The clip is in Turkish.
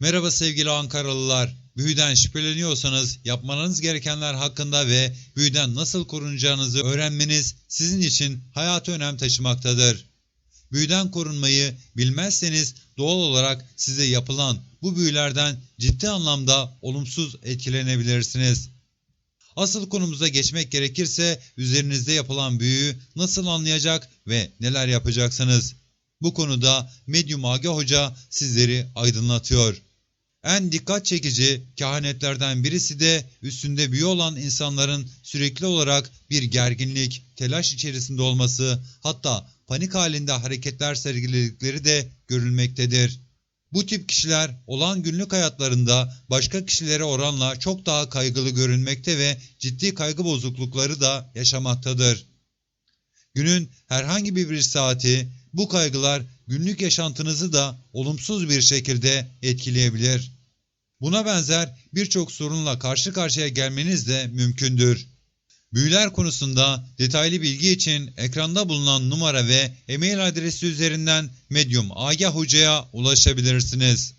Merhaba sevgili Ankaralılar. Büyüden şüpheleniyorsanız yapmanız gerekenler hakkında ve büyüden nasıl korunacağınızı öğrenmeniz sizin için hayati önem taşımaktadır. Büyüden korunmayı bilmezseniz doğal olarak size yapılan bu büyülerden ciddi anlamda olumsuz etkilenebilirsiniz. Asıl konumuza geçmek gerekirse üzerinizde yapılan büyüyü nasıl anlayacak ve neler yapacaksınız? Bu konuda Medyum Agah Hoca sizleri aydınlatıyor. En dikkat çekici kehanetlerden birisi de üstünde büyü olan insanların sürekli olarak bir gerginlik, telaş içerisinde olması, hatta panik halinde hareketler sergiledikleri de görülmektedir. Bu tip kişiler olan günlük hayatlarında başka kişilere oranla çok daha kaygılı görünmekte ve ciddi kaygı bozuklukları da yaşamaktadır. Günün herhangi bir saati bu kaygılar günlük yaşantınızı da olumsuz bir şekilde etkileyebilir. Buna benzer birçok sorunla karşı karşıya gelmeniz de mümkündür. Büyüler konusunda detaylı bilgi için ekranda bulunan numara ve e-mail adresi üzerinden Medium Agah Hoca'ya ulaşabilirsiniz.